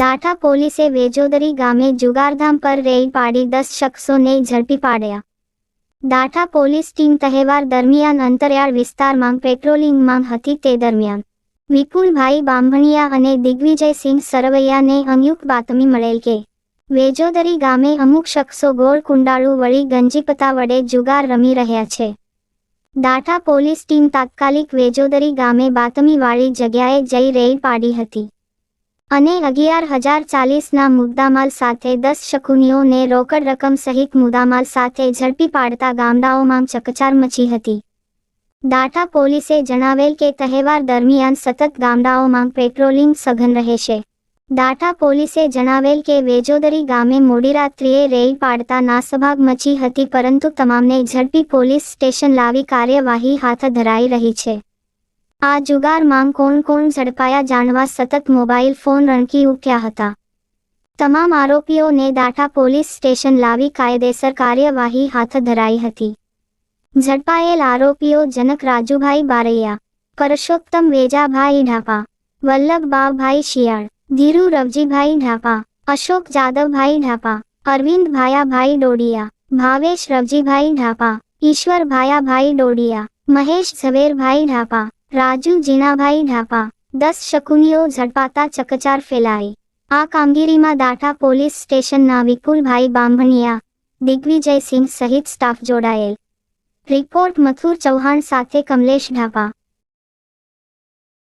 દાઠા પોલીસે વેજોદરી ગામે જુગારધામ પર રેડ પાડી દસ શખ્સોને ઝડપી પાડ્યા. દાઠા પોલીસ ટીમ તહેવાર દરમિયાન અંતરિયાળ વિસ્તારમાં પેટ્રોલિંગમાં હતી તે દરમિયાન. વિપુલભાઈ બામણિયા અને દિગ્વિજયસિંહ સરવૈયાને અમુક બાતમી મળેલ કે, વેજોદરી ગામે અમુક શખ્સો ગોળ કુંડાળુ વળી ગંજીપતા વડે જુગાર રમી રહ્યા છે. દાઠા પોલીસ ટીમ તાત્કાલિક વેજોદરી ગામે બાતમીવાળી જગ્યાએ જઈ રેડ પાડી હતી. અને અગિયાર હજાર ચાલીસના મુદ્દામાલ સાથે દસ શકુનીઓને રોકડ રકમ સહિત મુદ્દામાલ સાથે ઝડપી પાડતા ગામડાઓમાં ચકચાર મચી હતી. દાઠા પોલીસે જણાવેલ કે તહેવાર દરમિયાન સતત ગામડાઓમાં પેટ્રોલિંગ સઘન રહેશે. દાઠા પોલીસે જણાવેલ કે વેજોદરી ગામે મોડી રાત્રિએ રેલ પાડતા નાસભાગ મચી હતી પરંતુ તમામને ઝડપી પોલીસ સ્ટેશન લાવી કાર્યવાહી હાથ ધરાઈ રહી છે. આ જુગારમાં કોણ કોણ ઝડપાયા જાણવા સતત મોબાઈલ ફોન રણકી ઉઠ્યા હતા. તમામ આરોપીઓને દાઠા પોલીસ સ્ટેશન લાવી કાયદેસર કાર્યવાહી હાથ ધરાઈ હતી. ઝડપાયેલ આરોપીઓ જનક રાજુભાઈ બારૈયા, પરસોત્તમ વેજાભાઈ ઢાપા વલ્લભ બાવભાઈ શિયાળ, ધીરુ રવજીભાઈ ઢાપા, અશોક જાદવભાઈ ઢાપા, અરવિંદ ભાયાભાઈ ડોડિયા, ભાવેશ રવજીભાઈ ઢાપા, ઈશ્વર ભાયાભાઈ ડોડિયા, મહેશ ઝવેરભાઈ ઢાપા રાજુ જીણાભાઈ ઢાપા, દસ શકુનીઓ ઝડપાતા ચકચાર ફેલાઈ. આ કામગીરીમાં દાઠા પોલીસ સ્ટેશનના વિપુલભાઈ બાંભણિયા, દિગ્વિજયસિંહ સહિત સ્ટાફ જોડાયેલ. રિપોર્ટ મથુર ચૌહાણ સાથે કમલેશ ઢાપા.